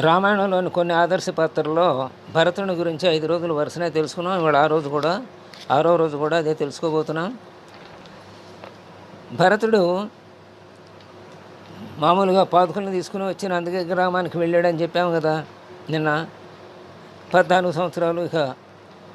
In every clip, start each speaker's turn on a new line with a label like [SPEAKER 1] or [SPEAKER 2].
[SPEAKER 1] రామాయణంలోని కొన్ని ఆదర్శ పాత్రల్లో భరతుని గురించి ఐదు రోజులు వరుసనే తెలుసుకున్నాం. ఇవాళ ఆ రోజు కూడా ఆరో రోజు కూడా అదే తెలుసుకోబోతున్నాం. భరతుడు మామూలుగా పాదుకలను తీసుకుని వచ్చిన అందుకే గ్రామానికి వెళ్ళాడని చెప్పాము కదా నిన్న. పద్నాలుగు సంవత్సరాలు ఇక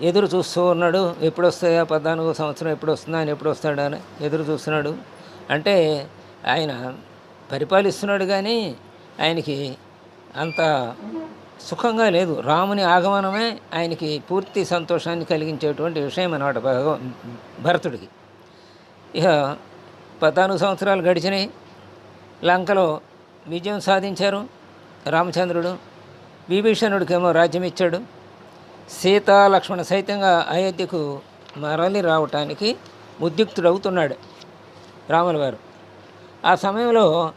[SPEAKER 1] ఎదురు చూస్తూ ఉన్నాడు. ఎప్పుడు వస్తాయా పద్నాలుగు సంవత్సరం ఎప్పుడు వస్తుందా ఆయన ఎప్పుడు వస్తాడా అని ఎదురు చూస్తున్నాడు. అంటే ఆయన పరిపాలిస్తున్నాడు కానీ ఆయనకి అంత సుఖంగా లేదు. రాముని ఆగమనమే ఆయనకి పూర్తి సంతోషాన్ని కలిగించేటువంటి విషయం అన్నమాట భగవ- భరతుడికి. ఇక పద్నాలుగు సంవత్సరాలు గడిచినాయి. లంకలో విజయం సాధించారు రామచంద్రుడు. విభీషణుడికేమో రాజ్యం ఇచ్చాడు. సీతా లక్ష్మణ సైతంగా అయోధ్యకు మరలి రావటానికి ఉద్యుక్తుడవుతున్నాడు రాముల వారు ఆ సమయంలో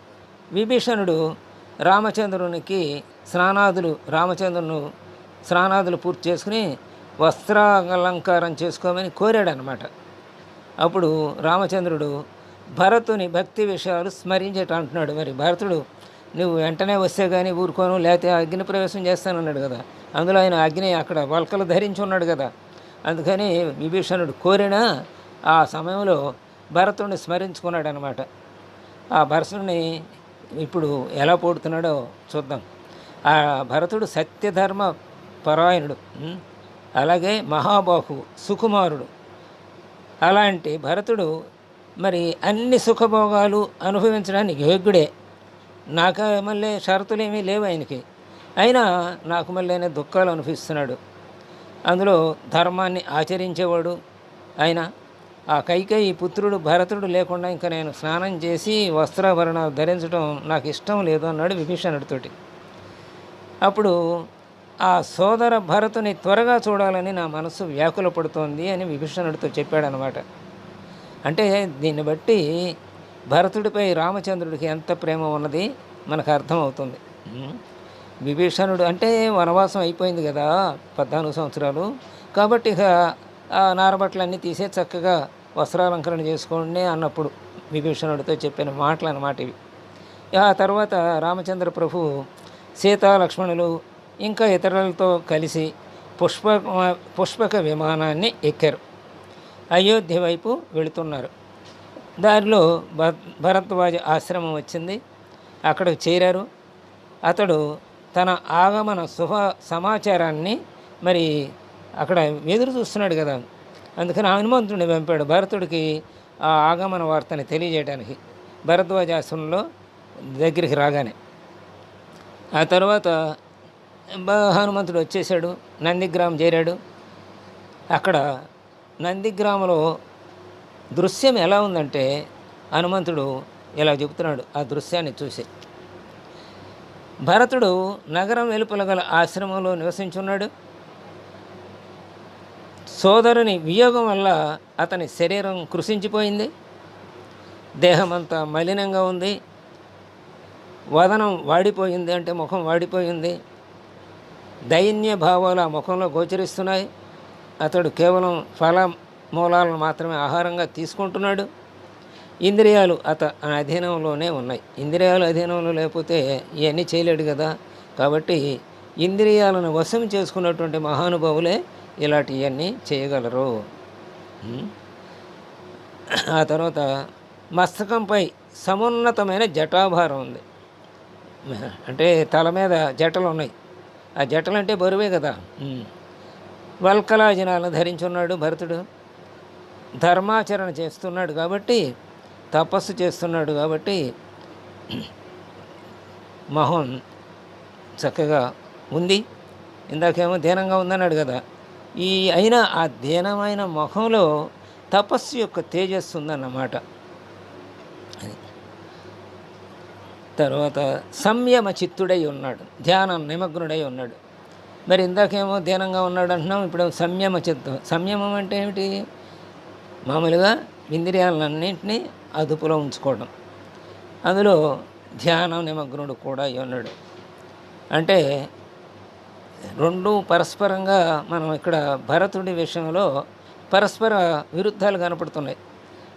[SPEAKER 1] విభీషణుడు రామచంద్రునికి స్నానాదులు రామచంద్రును స్నానాదులు పూర్తి చేసుకుని వస్త్రాలంకారం చేసుకోమని కోరాడనమాట అప్పుడు రామచంద్రుడు భరతుని భక్తి విషయాలు స్మరించేట అంటున్నాడు. మరి భరతుడు నువ్వు వెంటనే వస్తే కానీ ఊరుకోను లేకపోతే అగ్ని ప్రవేశం చేస్తానన్నాడు కదా. అందులో ఆయన అగ్ని అక్కడ వల్కలు ధరించి ఉన్నాడు కదా. అందుకని విభీషణుడు కోరినా ఆ సమయంలో భరతుడిని స్మరించుకున్నాడు అనమాట ఆ భరతుడిని ఇప్పుడు ఎలా పోడుతున్నాడో చూద్దాం. ఆ భరతుడు సత్యధర్మ పరాయణుడు అలాగే మహాబాహు సుకుమారుడు. అలాంటి భరతుడు మరి అన్ని సుఖభోగాలు అనుభవించడానికి యోగ్యుడే. నాకు మళ్ళీ షరతులు ఏమీ లేవు ఆయనకి. అయినా నాకు మళ్ళీ ఆయన దుఃఖాలు అనుభవిస్తున్నాడు. అందులో ధర్మాన్ని ఆచరించేవాడు ఆయన. ఆ కైకేయి పుత్రుడు భరతుడు లేకుండా ఇంకా నేను స్నానం చేసి వస్త్రాభరణాలు ధరించడం నాకు ఇష్టం లేదు అన్నాడు విభీషణుడితోటి. అప్పుడు ఆ సోదర భరతుని త్వరగా చూడాలని నా మనసు వ్యాకుల పడుతోంది అని విభీషణుడితో చెప్పాడనమాట. అంటే దీన్ని బట్టి భరతుడిపై రామచంద్రుడికి ఎంత ప్రేమ ఉన్నది మనకు అర్థమవుతుంది. విభీషణుడు అంటే వనవాసం అయిపోయింది కదా పద్నాలుగు సంవత్సరాలు. కాబట్టి ఇక ఆ నారబట్టలన్నీ తీసే చక్కగా వస్త్రాలంకరణ చేసుకోండి అన్నప్పుడు విభీషణుడితో చెప్పిన మాటలు అన్నమాట ఇవి. ఆ తర్వాత రామచంద్ర ప్రభు సీతా లక్ష్మణులు ఇంకా ఇతరులతో కలిసి పుష్ప పుష్పక విమానాన్ని ఎక్కారు. అయోధ్య వైపు వెళుతున్నారు. దారిలో భరద్వాజ ఆశ్రమం వచ్చింది. అక్కడికి చేరారు. అతడు తన ఆగమన శుభ సమాచారాన్ని మరి అక్కడ ఎదురు చూస్తున్నాడు కదా. అందుకని హనుమంతుడిని పంపాడు. భరతుడికి ఆ ఆగమన వార్తని తెలియజేయడానికి భరద్వాజ ఆశ్రమంలో దగ్గరికి రాగానే. ఆ తర్వాత బ- హనుమంతుడు వచ్చేసాడు నందిగ్రామం చేరాడు. అక్కడ నందిగ్రామంలో దృశ్యం ఎలా ఉందంటే హనుమంతుడు ఇలా చెబుతున్నాడు ఆ దృశ్యాన్ని చూసి. భరతుడు నగరం వెలుపల గల ఆశ్రమంలో నివసించున్నాడు. సోదరుని వియోగం వల్ల అతని శరీరం కృషించిపోయింది దేహమంతా మలినంగా ఉంది. వదనం వాడిపోయింది అంటే ముఖం వాడిపోయింది. దైన్య భావాలు ఆ ముఖంలో గోచరిస్తున్నాయి. అతడు కేవలం ఫల మూలాలను మాత్రమే ఆహారంగా తీసుకుంటున్నాడు. ఇంద్రియాలు అత అధీనంలోనే ఉన్నాయి. ఇంద్రియాలు అధీనంలో లేకపోతే ఇవన్నీ చేయలేడు కదా. కాబట్టి ఇంద్రియాలను వశం చేసుకున్నటువంటి మహానుభావులే ఇలాంటివన్నీ చేయగలరు. ఆ తర్వాత మస్తకంపై సమున్నతమైన జటాభారం ఉంది. అంటే తల మీద జటలు ఉన్నాయి ఆ జటలు అంటే బరువే కదా. వల్కలాజనాలను ధరించున్నాడు భరతుడు. ధర్మాచరణ చేస్తున్నాడు కాబట్టి తపస్సు చేస్తున్నాడు కాబట్టి మొహం చక్కగా ఉంది. ఇందాకేమో దీనంగా ఉందన్నాడు కదా. ఈ అయినా ఆ దీనమైన ముఖంలో తపస్సు యొక్క తేజస్సు ఉందన్నమాట. అది. తర్వాత సంయమ చిత్తుడై ఉన్నాడు ధ్యానం నిమగ్నుడై ఉన్నాడు. మరి ఇందాకేమో ధ్యానంగా ఉన్నాడు అంటున్నాం ఇప్పుడు సంయమ చిత్తం సంయమం అంటే ఏమిటి? మామూలుగా ఇంద్రియాలన్నింటినీ అదుపులో ఉంచుకోవడం. అందులో ధ్యానం నిమగ్నుడు కూడా ఉన్నాడు. అంటే రెండు పరస్పరంగా మనం ఇక్కడ భరతుడి విషయంలో పరస్పర విరుద్ధాలు కనపడుతున్నాయి.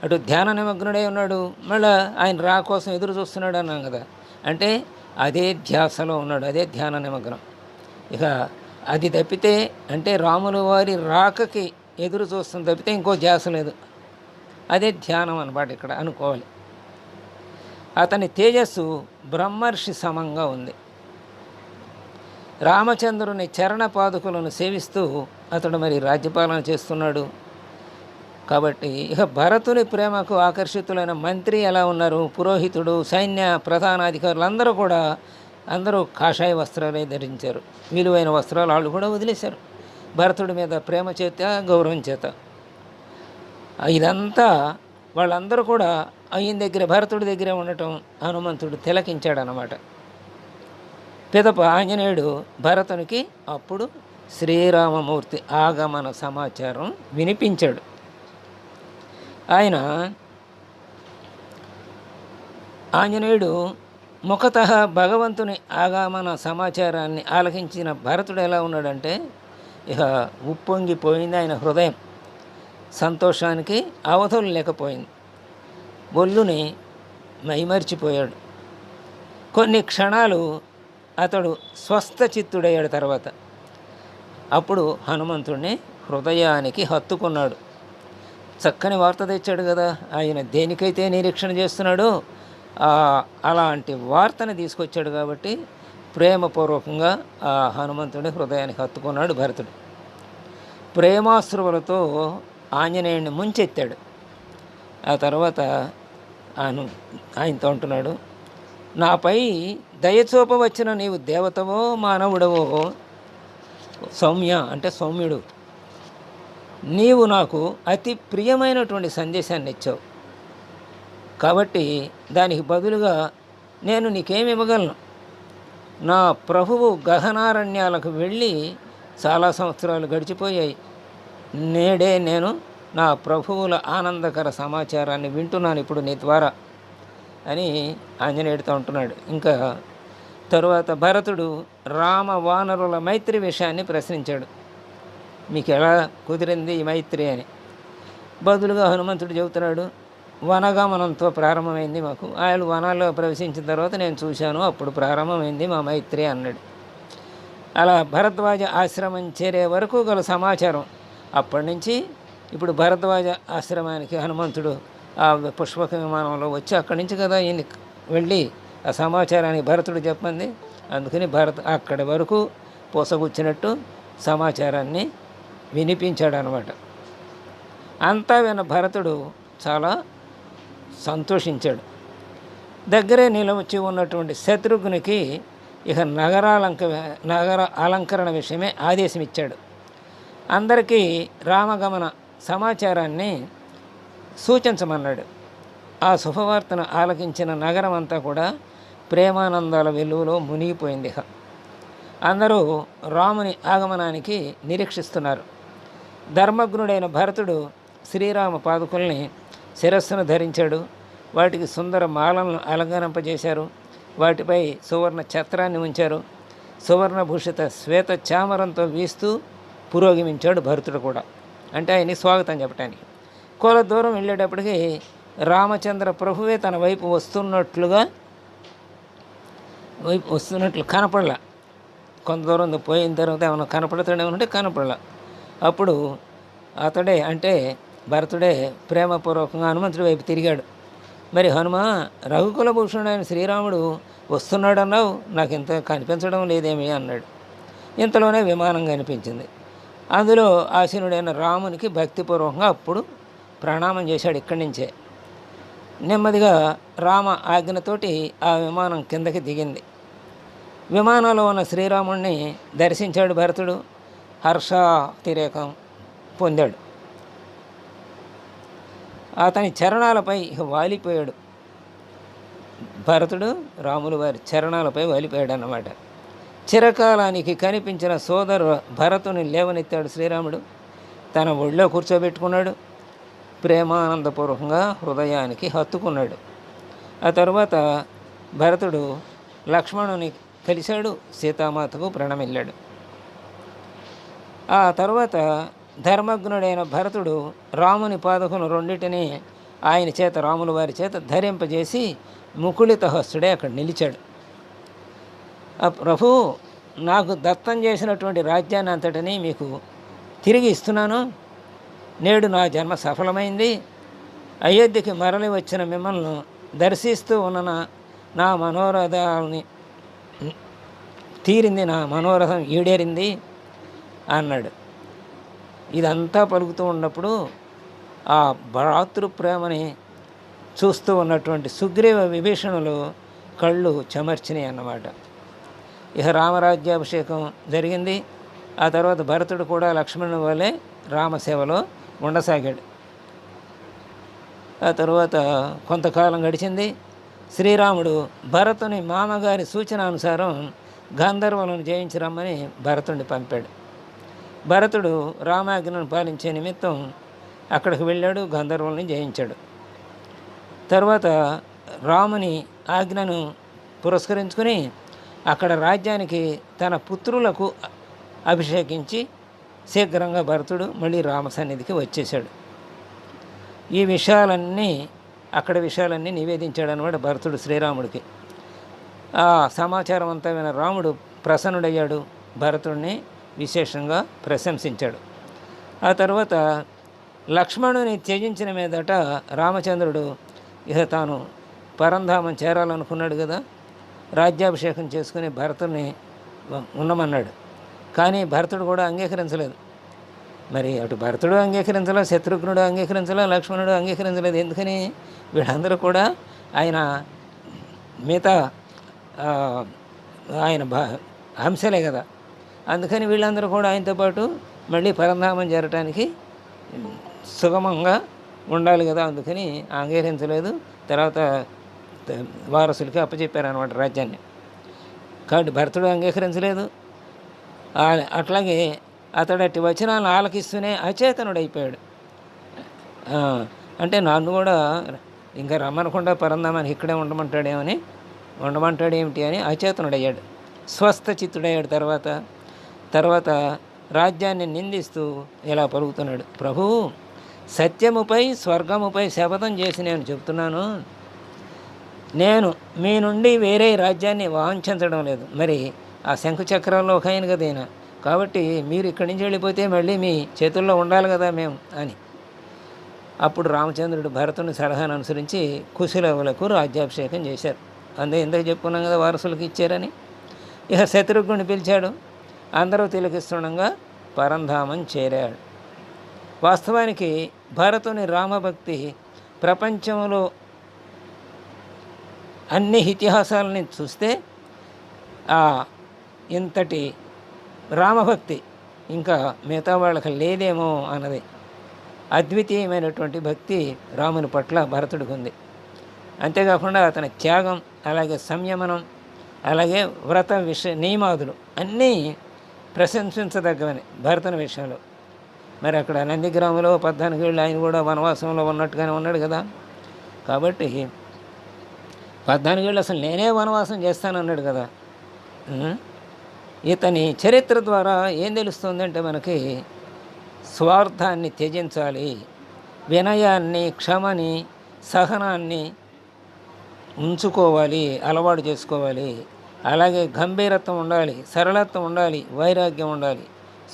[SPEAKER 1] అటు ధ్యాన నిమగ్నుడై ఉన్నాడు మళ్ళీ ఆయన రా కోసం ఎదురు చూస్తున్నాడు అన్నాం కదా. అంటే అదే ధ్యాసలో ఉన్నాడు అదే ధ్యాన నిమగ్నం. ఇక అది తప్పితే అంటే రాముల వారి రాకకి ఎదురు చూస్తుంది తప్పితే ఇంకో ధ్యాస లేదు. అదే ధ్యానం అనమాట ఇక్కడ అనుకోవాలి. అతని తేజస్సు బ్రహ్మర్షి సమంగా ఉంది. రామచంద్రుని చరణ పాదుకులను సేవిస్తూ అతడు మరి రాజ్యపాలన చేస్తున్నాడు. కాబట్టి ఇక భరతుని ప్రేమకు ఆకర్షితులైన మంత్రి ఎలా ఉన్నారు? పురోహితుడు సైన్య ప్రధానాధికారులు అందరూ కూడా అందరూ కాషాయ వస్త్రాలే ధరించారు. విలువైన వస్త్రాలు వాళ్ళు కూడా వదిలేశారు. భరతుడి మీద ప్రేమ చేత గౌరవం చేత. ఇదంతా వాళ్ళందరూ కూడా ఆయన దగ్గర భరతుడి దగ్గరే ఉండటం హనుమంతుడు తిలకించాడనమాట పిదప ఆంజనేయుడు భరతునికి అప్పుడు శ్రీరామమూర్తి ఆగమన సమాచారం వినిపించాడు. ఆయన ఆంజనేయుడు ముఖత భగవంతుని ఆగమన సమాచారాన్ని ఆలకించిన భరతుడు ఎలా ఉన్నాడంటే ఇక ఉప్పొంగిపోయింది ఆయన హృదయం. సంతోషానికి అవధులు లేకపోయింది. ఒళ్ళుని మైమర్చిపోయాడు. కొన్ని క్షణాలు అతడు స్వస్థ చిత్తుడయ్యాడు తర్వాత. అప్పుడు హనుమంతుడిని హృదయానికి హత్తుకున్నాడు. చక్కని వార్త తెచ్చాడు కదా ఆయన దేనికైతే నిరీక్షణ చేస్తున్నాడో అలాంటి వార్తను తీసుకొచ్చాడు కాబట్టి ప్రేమపూర్వకంగా ఆ హనుమంతుడి హృదయానికి హత్తుకున్నాడు భరతుడు. ప్రేమాశ్రువులతో ఆంజనేయుడిని ముంచెత్తాడు. ఆ తర్వాత ఆయన ఆయనతో అంటున్నాడు నాపై దయచూపవచ్చిన నీవు దేవతవో మానవుడవో. సౌమ్య అంటే సౌమ్యుడు. నీవు నాకు అతి ప్రియమైనటువంటి సందేశాన్ని ఇచ్చావు కాబట్టి దానికి బదులుగా నేను నీకేమి ఇవ్వగలను నా ప్రభువు గహనారణ్యాలకు వెళ్ళి చాలా సంవత్సరాలు గడిచిపోయాయి. నేడే నేను నా ప్రభువుల ఆనందకర సమాచారాన్ని వింటున్నాను ఇప్పుడు నీ ద్వారా. అని ఆంజనేయుడితో ఉంటున్నాడు ఇంకా తరువాత భరతుడు రామ వానరుల మైత్రి విషయాన్ని ప్రశ్నించాడు. మీకు ఎలా కుదిరింది ఈ మైత్రి అని. బదులుగా హనుమంతుడు చెబుతున్నాడు వనగమనంతో ప్రారంభమైంది మాకు. ఆయన వనాల్లో ప్రవేశించిన తర్వాత నేను చూశాను అప్పుడు ప్రారంభమైంది మా మైత్రి అన్నాడు. అలా భరద్వాజ ఆశ్రమం చేరే వరకు గల సమాచారం. అప్పటి నుంచి ఇప్పుడు భరద్వాజ ఆశ్రమానికి హనుమంతుడు పుష్పక విమానంలో వచ్చి అక్కడి నుంచి కదా ఈయన వెళ్ళి ఆ సమాచారానికి భరతుడు చెప్పింది. అందుకని భరత్ అక్కడి వరకు పూసగుచ్చినట్టు సమాచారాన్ని వినిపించాడు అనమాట అంతా విన భరతుడు చాలా సంతోషించాడు. దగ్గరే నిలవచ్చి ఉన్నటువంటి శత్రుఘ్నికి ఇక నగరాలంక నగర అలంకరణ విషయమే ఆదేశం ఇచ్చాడు అందరికీ రామగమన సమాచారాన్ని సూచించమన్నాడు. ఆ శుభవార్తను ఆలకించిన నగరం అంతా కూడా ప్రేమానందాల వెలుగులో మునిగిపోయింది అందరూ రాముని ఆగమనానికి నిరీక్షిస్తున్నారు. ధర్మగ్నుడైన భరతుడు శ్రీరామ పాదుకుల్ని శిరస్సును ధరించాడు. వాటికి సుందర మాలలను అలంకరింపజేశారు. వాటిపై సువర్ణ ఛత్రాన్ని ఉంచారు. సువర్ణభూషిత శ్వేత చామరంతో వీస్తూ పురోగమించాడు భరతుడు కూడా. అంటే ఆయన్ని స్వాగతం చెప్పడానికి కొల దూరం వెళ్ళేటప్పటికి రామచంద్ర ప్రభువే తన వైపు వస్తున్నట్లుగా వైపు వస్తున్నట్లు కనపడలా. కొంత దూరం పోయిన తర్వాత ఏమైనా కనపడతాడేమనంటే కనపడలా. అప్పుడు అతడే అంటే భరతుడే ప్రేమపూర్వకంగా హనుమంతుడి వైపు తిరిగాడు. మరి హనుమ రఘుకుల భూషణుడైన శ్రీరాముడు వస్తున్నాడన్నావు? నాకు ఇంత కనిపించడం లేదేమి? అన్నాడు. ఇంతలోనే విమానం కనిపించింది. అందులో ఆసీనుడైన రామునికి భక్తిపూర్వకంగా అప్పుడు ప్రణామం చేశాడు ఇక్కడి నుంచే. నెమ్మదిగా రామ ఆజ్ఞతోటి ఆ విమానం కిందకి దిగింది. విమానంలో ఉన్న శ్రీరాముణ్ణి దర్శించాడు భరతుడు. హర్షాతిరేకం పొందాడు. అతని చరణాలపై వాలిపోయాడు. భరతుడు రాములు వారి చరణాలపై వాలిపోయాడు అన్నమాట చిరకాలానికి కనిపించిన సోదరు భరతుని లేవనెత్తాడు శ్రీరాముడు. తన ఒళ్ళో కూర్చోబెట్టుకున్నాడు. ప్రేమానందపూర్వకంగా హృదయానికి హత్తుకున్నాడు. ఆ తరువాత భరతుడు లక్ష్మణుని కలిశాడు సీతామాతకు ప్రణమిల్లాడు. ఆ తర్వాత ధర్మజ్ఞుడైన భరతుడు రాముని పాదకును రెండింటిని ఆయన చేత రాముల వారి చేత ధరింపజేసి ముకుళిత హస్తుడే అక్కడ నిలిచాడు. ఆ ప్రభు నాకు దత్తం చేసినటువంటి రాజ్యాన్ని అంతటిని మీకు తిరిగి ఇస్తున్నాను. నేడు నా జన్మ సఫలమైంది. అయోధ్యకి మరలి వచ్చిన మిమ్మల్ని దర్శిస్తూ ఉన్న నా- మనోరథాలని తీరింది నా మనోరథం ఈడేరింది అన్నాడు. ఇదంతా పలుకుతూ ఉన్నప్పుడు ఆ భ్రాతృ ప్రేమని చూస్తూ ఉన్నటువంటి సుగ్రీవ విభీషణులు కళ్ళు చెమర్చినాయి అన్నమాట. ఇక రామరాజ్యాభిషేకం జరిగింది. ఆ తర్వాత భరతుడు కూడా లక్ష్మణుని వలె రామసేవలో ఉండసాగాడు ఆ తర్వాత కొంతకాలం గడిచింది. శ్రీరాముడు భరతుని మామగారి సూచన అనుసారం గంధర్వులను జయించి రమ్మని భరతుడిని పంపాడు. భరతుడు రామాజ్ఞను పాలించే నిమిత్తం అక్కడికి వెళ్ళాడు గంధర్వుల్ని జయించాడు. తర్వాత రాముని ఆజ్ఞను పురస్కరించుకుని అక్కడ రాజ్యానికి తన పుత్రులకు అభిషేకించి శీఘ్రంగా భరతుడు మళ్ళీ రామ సన్నిధికి వచ్చేసాడు ఈ విషయాలన్నీ అక్కడ విషయాలన్నీ నివేదించాడు అనమాట భరతుడు శ్రీరాముడికి. ఆ సమాచారం అంతా విన రాముడు ప్రసన్నుడయ్యాడు భరతుడిని విశేషంగా ప్రశంసించాడు. ఆ తర్వాత లక్ష్మణుని త్యజించిన మీదట రామచంద్రుడు ఇక తాను పరంధామం చేరాలనుకున్నాడు కదా రాజ్యాభిషేకం చేసుకుని భరతుని ఉండమన్నాడు కానీ భరతుడు కూడా అంగీకరించలేదు. మరి అటు భరతుడు అంగీకరించలో శత్రుఘ్నుడు అంగీకరించలో లక్ష్మణుడు అంగీకరించలేదు. ఎందుకని? వీళ్ళందరూ కూడా ఆయన మిగతా ఆయన భా అంశలే కదా. అందుకని వీళ్ళందరూ కూడా ఆయనతో పాటు మళ్ళీ పరంధామం చేరటానికి సుగమంగా ఉండాలి కదా. అందుకని అంగీకరించలేదు. తర్వాత త- వారసులకి అప్పచెప్పారనమాట రాజ్యాన్ని. కాబట్టి భరతుడు అంగీకరించలేదు. అట్లాగే అతడు అట్టి వచనాలను ఆలకిస్తూనే అచేతనుడైపోయాడు. అంటే నన్ను కూడా ఇంకా రమ్మనకుండా పరందామని ఇక్కడే ఉండమంటాడేమని ఉండమంటాడు ఏమిటి అని అచేతనుడయ్యాడు. స్వస్థ చిత్తుడయ్యాడు తర్వాత. తర్వాత రాజ్యాన్ని నిందిస్తూ ఇలా పలుకుతున్నాడు. ప్రభు సత్యముపై స్వర్గముపై శపథం చేసి నేను చెప్తున్నాను. నేను మీ నుండి వేరే రాజ్యాన్ని వాంఛించడం లేదు. మరి ఆ శంఖచక్రాల్లో ఒక ఆయన కదా ఈయన. కాబట్టి మీరు ఇక్కడి నుంచి వెళ్ళిపోతే మళ్ళీ మీ చేతుల్లో ఉండాలి కదా మేము అని. అప్పుడు రామచంద్రుడు భరతుని సలహాను అనుసరించి కుశలవులకు రాజ్యాభిషేకం చేశారు. అందే ఎందుకు చెప్పుకున్నాం కదా వారసులకు ఇచ్చారని. ఇక శత్రుఘ్నుని పిలిచాడు. అందరూ తిలకిస్తుండగా పరంధామం చేరాడు. వాస్తవానికి భరతుని రామభక్తి ప్రపంచంలో అన్ని ఇతిహాసాలని చూస్తే ఆ ఇంతటి రామభక్తి ఇంకా మిగతా వాళ్ళకి లేదేమో అన్నది అద్వితీయమైనటువంటి భక్తి రాముని పట్ల భరతుడికి ఉంది. అంతేకాకుండా అతని త్యాగం అలాగే సంయమనం అలాగే వ్రత విషయ నియమాదులు అన్నీ ప్రశంసించదగ్గవని భరతుని విషయంలో. మరి అక్కడ నందిగ్రామంలో పద్నాలుగు ఏళ్ళు ఆయన కూడా వనవాసంలో ఉన్నట్టుగానే ఉన్నాడు కదా. కాబట్టి పద్నాలుగేళ్ళు అసలు నేనే వనవాసం చేస్తానన్నాడు కదా. ఇతని చరిత్ర ద్వారా ఏం తెలుస్తుందంటే మనకి స్వార్థాన్ని త్యజించాలి వినయాన్ని క్షమని సహనాన్ని ఉంచుకోవాలి అలవాటు చేసుకోవాలి. అలాగే గంభీరత్వం ఉండాలి సరళత్వం ఉండాలి వైరాగ్యం ఉండాలి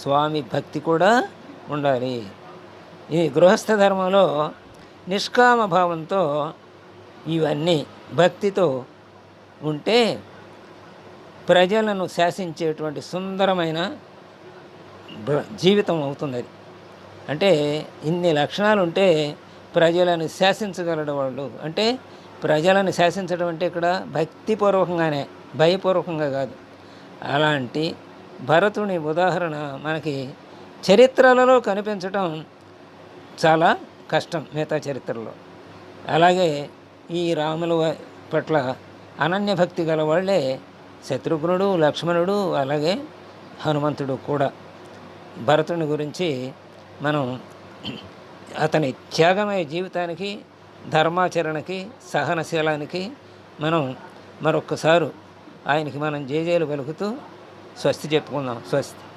[SPEAKER 1] స్వామి భక్తి కూడా ఉండాలి. ఈ గృహస్థ ధర్మంలో నిష్కామ భావంతో ఇవన్నీ భక్తితో ఉంటే ప్రజలను శాసించేటువంటి సుందరమైన జీవితం అవుతుంది అది. అంటే ఇన్ని లక్షణాలు ఉంటే ప్రజలను శాసించగలడు వాళ్ళు. అంటే ప్రజలను శాసించడం అంటే ఇక్కడ భక్తిపూర్వకంగానే భయపూర్వకంగా కాదు. అలాంటి భరతుని ఉదాహరణ మనకి చరిత్రలలో కనిపించడం చాలా కష్టం మిగతా చరిత్రలో. అలాగే ఈ రాముల పట్ల అనన్య భక్తి గల వాళ్ళే శత్రుఘ్నుడు లక్ష్మణుడు అలాగే హనుమంతుడు కూడా. భరతుని గురించి మనం అతని త్యాగమయ జీవితానికి ధర్మాచరణకి సహనశీలానికి మనం మరొక్కసారి ఆయనకి మనం జేజేలు పలుకుతూ స్వస్తి చెప్పుకుందాం. స్వస్తి.